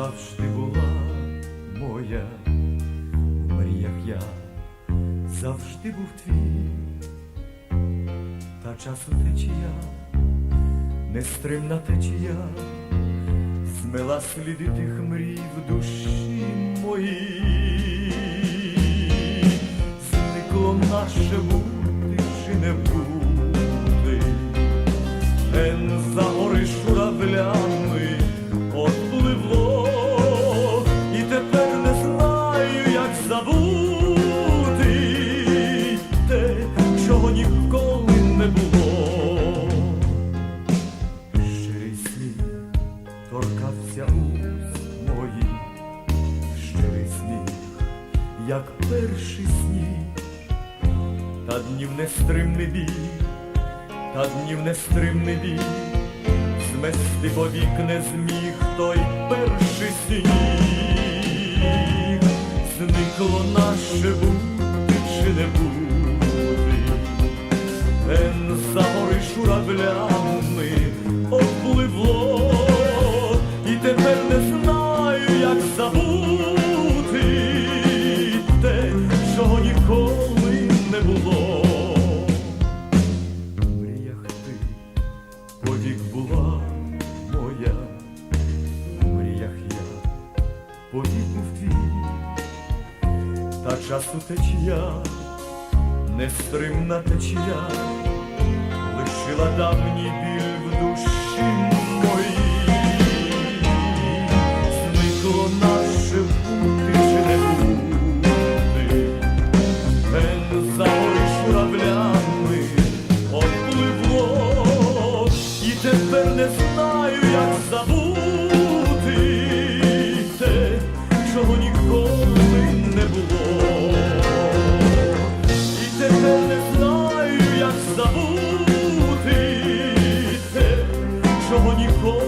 завжди була моя, в мріях я завжди був твій, та часу течія, нестримна течія, змила сліди тих мрій в душі моїй, зникло наше бути чи не бути. Торкався уст моїх, щирий сміх, як перший сніг, та днів нестримний бій та днів нестримний бій, змести повік не зміг той перший сніг, зникло наше бути чи не бути, Ген за гори був та часу течія, нестримна течія, лишила давній біль в душі червоні коло.